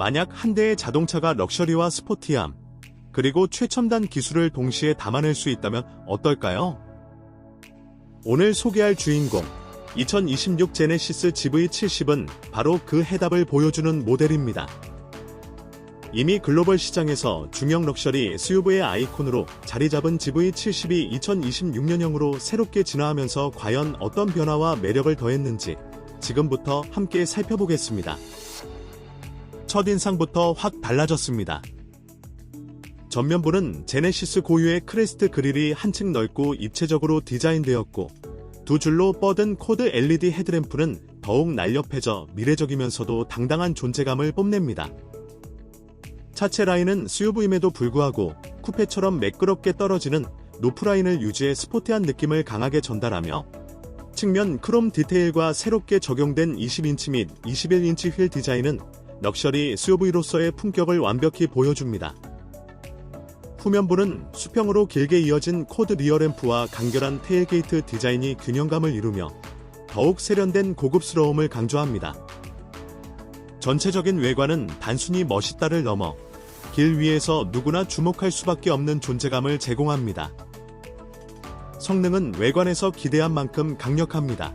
만약 한 대의 자동차가 럭셔리와 스포티함, 그리고 최첨단 기술을 동시에 담아낼 수 있다면 어떨까요? 오늘 소개할 주인공, 2026 제네시스 GV70은 바로 그 해답을 보여주는 모델입니다. 이미 글로벌 시장에서 중형 럭셔리 SUV의 아이콘으로 자리 잡은 GV70이 2026년형으로 새롭게 진화하면서 과연 어떤 변화와 매력을 더했는지 지금부터 함께 살펴보겠습니다. 첫인상부터 확 달라졌습니다. 전면부는 제네시스 고유의 크레스트 그릴이 한층 넓고 입체적으로 디자인되었고 두 줄로 뻗은 코드 LED 헤드램프는 더욱 날렵해져 미래적이면서도 당당한 존재감을 뽐냅니다. 차체 라인은 SUV임에도 불구하고 쿠페처럼 매끄럽게 떨어지는 노프라인을 유지해 스포티한 느낌을 강하게 전달하며 측면 크롬 디테일과 새롭게 적용된 20인치 및 21인치 휠 디자인은 럭셔리 SUV로서의 품격을 완벽히 보여줍니다. 후면부는 수평으로 길게 이어진 코드 리어램프와 간결한 테일게이트 디자인이 균형감을 이루며 더욱 세련된 고급스러움을 강조합니다. 전체적인 외관은 단순히 멋있다를 넘어 길 위에서 누구나 주목할 수밖에 없는 존재감을 제공합니다. 성능은 외관에서 기대한 만큼 강력합니다.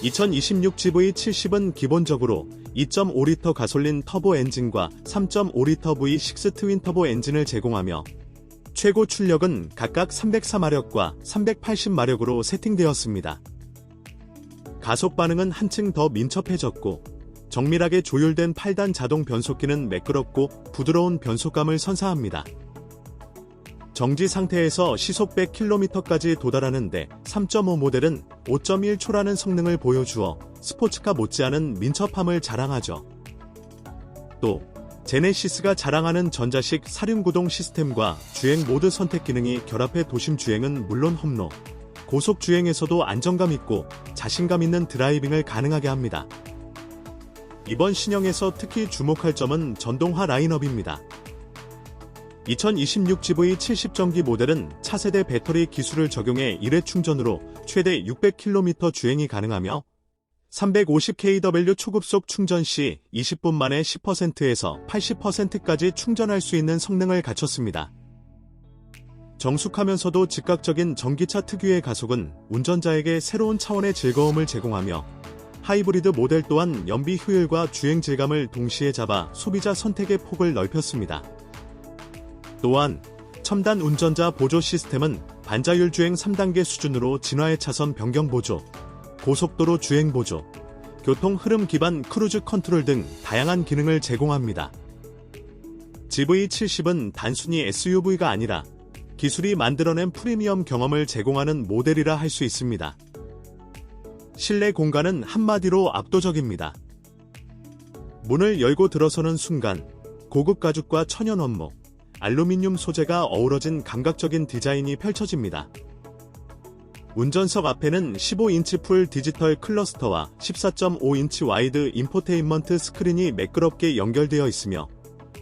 2026 GV70은 기본적으로 2.5리터 가솔린 터보 엔진과 3.5리터 V6 트윈 터보 엔진을 제공하며 최고 출력은 각각 304마력과 380마력으로 세팅되었습니다. 가속 반응은 한층 더 민첩해졌고 정밀하게 조율된 8단 자동 변속기는 매끄럽고 부드러운 변속감을 선사합니다. 정지 상태에서 시속 100km까지 도달하는데 3.5 모델은 5.1초라는 성능을 보여주어 스포츠카 못지않은 민첩함을 자랑하죠. 또 제네시스가 자랑하는 전자식 사륜구동 시스템과 주행 모드 선택 기능이 결합해 도심 주행은 물론 험로, 고속 주행에서도 안정감 있고 자신감 있는 드라이빙을 가능하게 합니다. 이번 신형에서 특히 주목할 점은 전동화 라인업입니다. 2026 GV 70전기 모델은 차세대 배터리 기술을 적용해 1회 충전으로 최대 600km 주행이 가능하며 350kW 초급속 충전 시 20분 만에 10%에서 80%까지 충전할 수 있는 성능을 갖췄습니다. 정숙하면서도 즉각적인 전기차 특유의 가속은 운전자에게 새로운 차원의 즐거움을 제공하며 하이브리드 모델 또한 연비 효율과 주행 질감을 동시에 잡아 소비자 선택의 폭을 넓혔습니다. 또한 첨단 운전자 보조 시스템은 반자율 주행 3단계 수준으로 진화의 차선 변경 보조, 고속도로 주행 보조, 교통 흐름 기반 크루즈 컨트롤 등 다양한 기능을 제공합니다. GV70은 단순히 SUV가 아니라 기술이 만들어낸 프리미엄 경험을 제공하는 모델이라 할 수 있습니다. 실내 공간은 한마디로 압도적입니다. 문을 열고 들어서는 순간 고급 가죽과 천연 원목, 알루미늄 소재가 어우러진 감각적인 디자인이 펼쳐집니다. 운전석 앞에는 15인치 풀 디지털 클러스터와 14.5인치 와이드 인포테인먼트 스크린이 매끄럽게 연결되어 있으며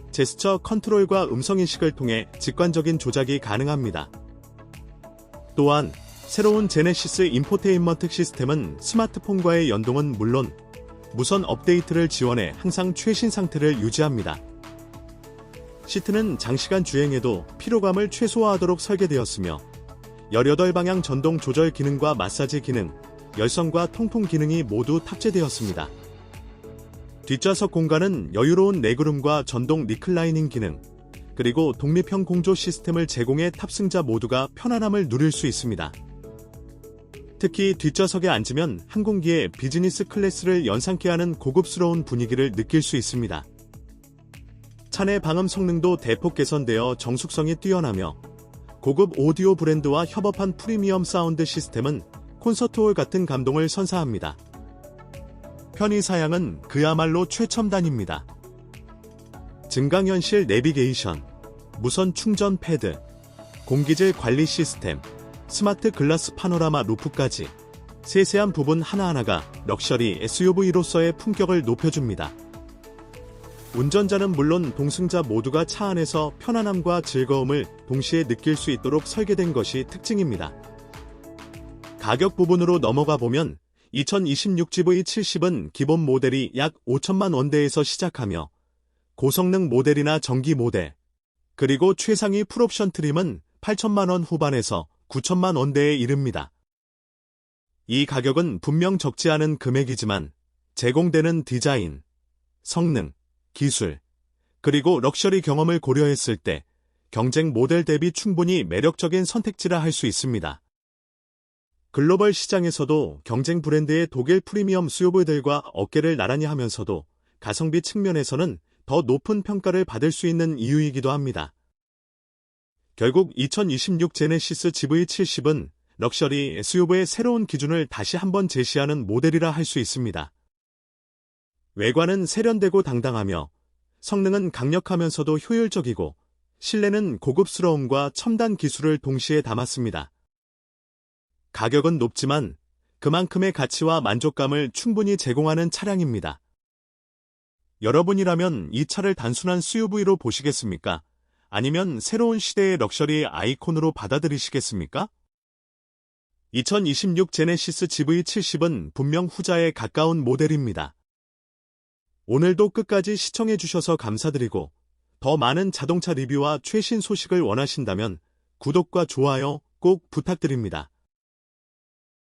제스처 컨트롤과 음성인식을 통해 직관적인 조작이 가능합니다. 또한 새로운 제네시스 인포테인먼트 시스템은 스마트폰과의 연동은 물론 무선 업데이트를 지원해 항상 최신 상태를 유지합니다. 시트는 장시간 주행에도 피로감을 최소화하도록 설계되었으며 18방향 전동 조절 기능과 마사지 기능, 열선과 통풍 기능이 모두 탑재되었습니다. 뒷좌석 공간은 여유로운 레그룸과 전동 리클라이닝 기능, 그리고 독립형 공조 시스템을 제공해 탑승자 모두가 편안함을 누릴 수 있습니다. 특히 뒷좌석에 앉으면 항공기의 비즈니스 클래스를 연상케 하는 고급스러운 분위기를 느낄 수 있습니다. 차내 방음 성능도 대폭 개선되어 정숙성이 뛰어나며 고급 오디오 브랜드와 협업한 프리미엄 사운드 시스템은 콘서트홀 같은 감동을 선사합니다. 편의 사양은 그야말로 최첨단입니다. 증강현실 내비게이션, 무선 충전 패드, 공기질 관리 시스템, 스마트 글라스 파노라마 루프까지 세세한 부분 하나하나가 럭셔리 SUV로서의 품격을 높여줍니다. 운전자는 물론 동승자 모두가 차 안에서 편안함과 즐거움을 동시에 느낄 수 있도록 설계된 것이 특징입니다. 가격 부분으로 넘어가 보면 2026 GV70은 기본 모델이 약 5천만 원대에서 시작하며 고성능 모델이나 전기 모델, 그리고 최상위 풀옵션 트림은 8천만 원 후반에서 9천만 원대에 이릅니다. 이 가격은 분명 적지 않은 금액이지만 제공되는 디자인, 성능, 기술, 그리고 럭셔리 경험을 고려했을 때 경쟁 모델 대비 충분히 매력적인 선택지라 할 수 있습니다. 글로벌 시장에서도 경쟁 브랜드의 독일 프리미엄 수요부들과 어깨를 나란히 하면서도 가성비 측면에서는 더 높은 평가를 받을 수 있는 이유이기도 합니다. 결국 2026 제네시스 GV70은 럭셔리 SUV의 새로운 기준을 다시 한번 제시하는 모델이라 할 수 있습니다. 외관은 세련되고 당당하며 성능은 강력하면서도 효율적이고 실내는 고급스러움과 첨단 기술을 동시에 담았습니다. 가격은 높지만 그만큼의 가치와 만족감을 충분히 제공하는 차량입니다. 여러분이라면 이 차를 단순한 SUV로 보시겠습니까? 아니면 새로운 시대의 럭셔리 아이콘으로 받아들이시겠습니까? 2026 제네시스 GV70은 분명 후자에 가까운 모델입니다. 오늘도 끝까지 시청해주셔서 감사드리고 더 많은 자동차 리뷰와 최신 소식을 원하신다면 구독과 좋아요 꼭 부탁드립니다.